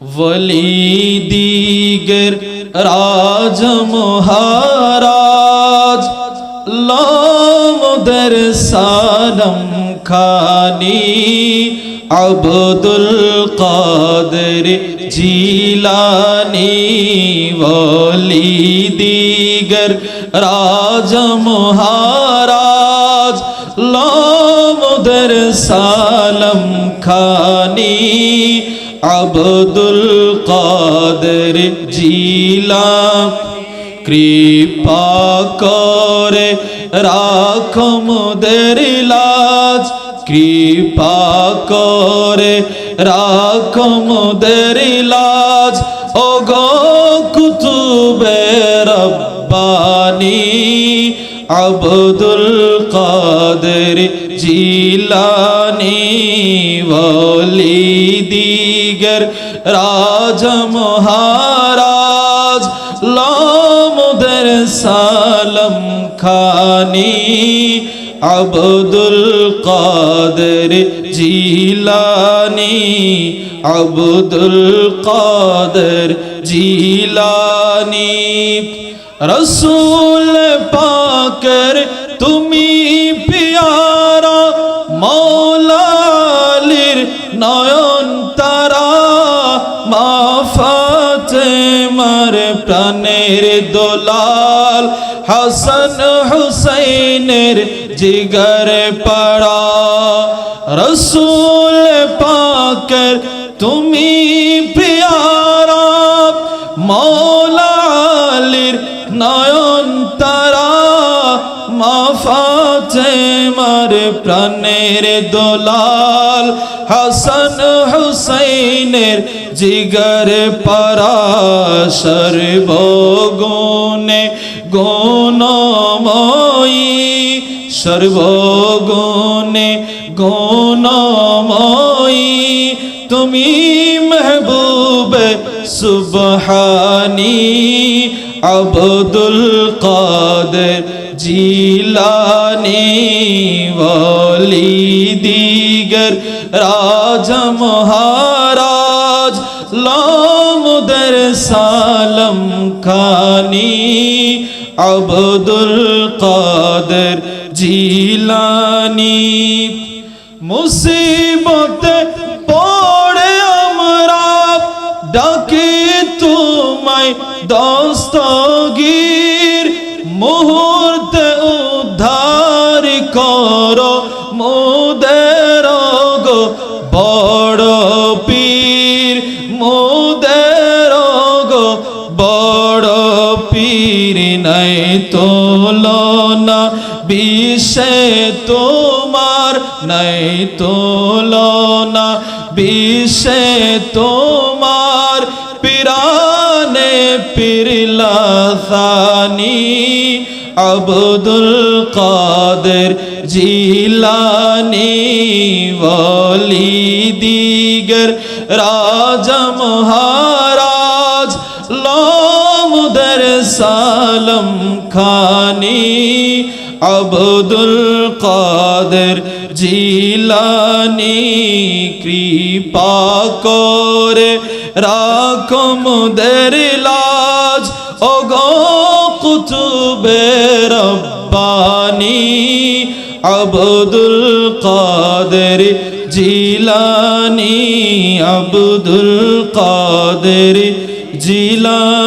ولی دیگر راج مہاراج لام در سالم خانی عبد القادر جیلانی ولی دیگر راج مہاراج لام در سالم خانی আব্দুল কাদের জিলা কৃপা করে রাখ মোদের লাজ কৃপা করে রাখ মোদের লাজ ও গো কুতুবে রব্বানি আব্দুল কাদের জিলানি রাজ মহারাজ লামুদের সালম খানি আব্দুল কাদের জিলানি আব্দুল কাদের জিলানি। রসুল পাকের তুমি প্রাণের দোলাল হাসন হুসাইনের জিগর পড়া রসুল পাকের তুমি পিয়ারা মৌলালির প্রাণের দোলাল হাসান হুসাইনের জিগর পরাশর বগুনে গুণময়ী সর্বগুণে গুণময়ী। তুমি মেহবুব সুবহানি আব্দুল জিলানি ওলি দিগর রাজ মহারাজ লামুদের সালম খানি আব্দুল কাদের জিলানি মুসিবতে পড়ে আমরা ডাকি তোমায় দস্তগীর বড় পীর, মোদের গো বড় পীর নাই তোলনা বিশ্বে তোমার নাই তোলনা বিশ্বে তোমার পিরানে পিরলাসানি আব্দুল কাদের জিলানি ওলি দিগর রাজ মহারাজ, লামুদের সালম খানি আব্দুল কাদের জিলানি কৃপা করে রাখমদের লাজ ও গো কুতুবে রব্বানি আবদুল কাদের জিলানি আবদুল কাদের জিলানি।